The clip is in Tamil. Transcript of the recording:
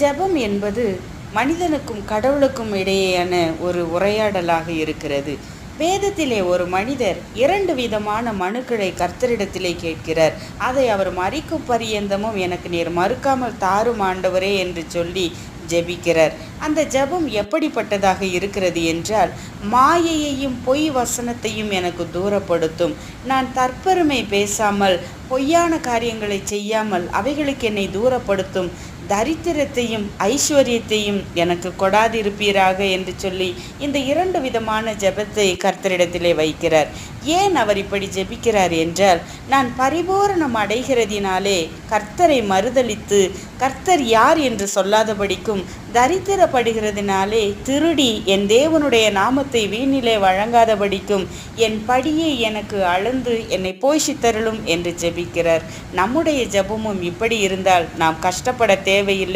ஜெபம் என்பது மனிதனுக்கும் கடவுளுக்கும் இடையேயான ஒரு உரையாடலாக இருக்கிறது. வேதத்திலே ஒரு மனிதர் இரண்டு விதமான மனுக்களை கர்த்தரிடத்திலே கேட்கிறார். அதை அவர் மறிக்கும் பரியந்தமும் எனக்கு நீர் மறுக்காமல் தாரும் ஆண்டவரே என்று சொல்லி ஜெபிக்கிறார். அந்த ஜெபம் எப்படிப்பட்டதாக இருக்கிறது என்றால் மாயையையும் பொய் வசனத்தையும் எனக்கு தூரப்படுத்தும். நான் தற்பெருமை பேசாமல் பொய்யான காரியங்களை செய்யாமல் அவைகளுக்கு என்னை தூரப்படுத்தும். தரித்திரத்தையும் ஐஸ்வர்யத்தையும் எனக்கு கொடாதிருப்பீராக என்று சொல்லி இந்த இரண்டு விதமான ஜெபத்தை கர்த்தரிடத்திலே வைக்கிறார். ஏன் அவர் இப்படி ஜெபிக்கிறார் என்றால் நான் பரிபூரணம் அடைகிறதினாலே கர்த்தரை மறுதலித்து கர்த்தர் யார் என்று சொல்லாதபடிக்கும் தரித்திரப்படுகிறதினாலே திருடி என் தேவனுடைய நாமத்தை வீணிலே வழங்காதபடிக்கும் என் படியை எனக்கு அளந்து என்னை போஷித்தருளும் என்று ஜெபிக்கிறார். நம்முடைய ஜெபமும் இப்படி இருந்தால் நாம் கஷ்டப்பட தேவையில்லை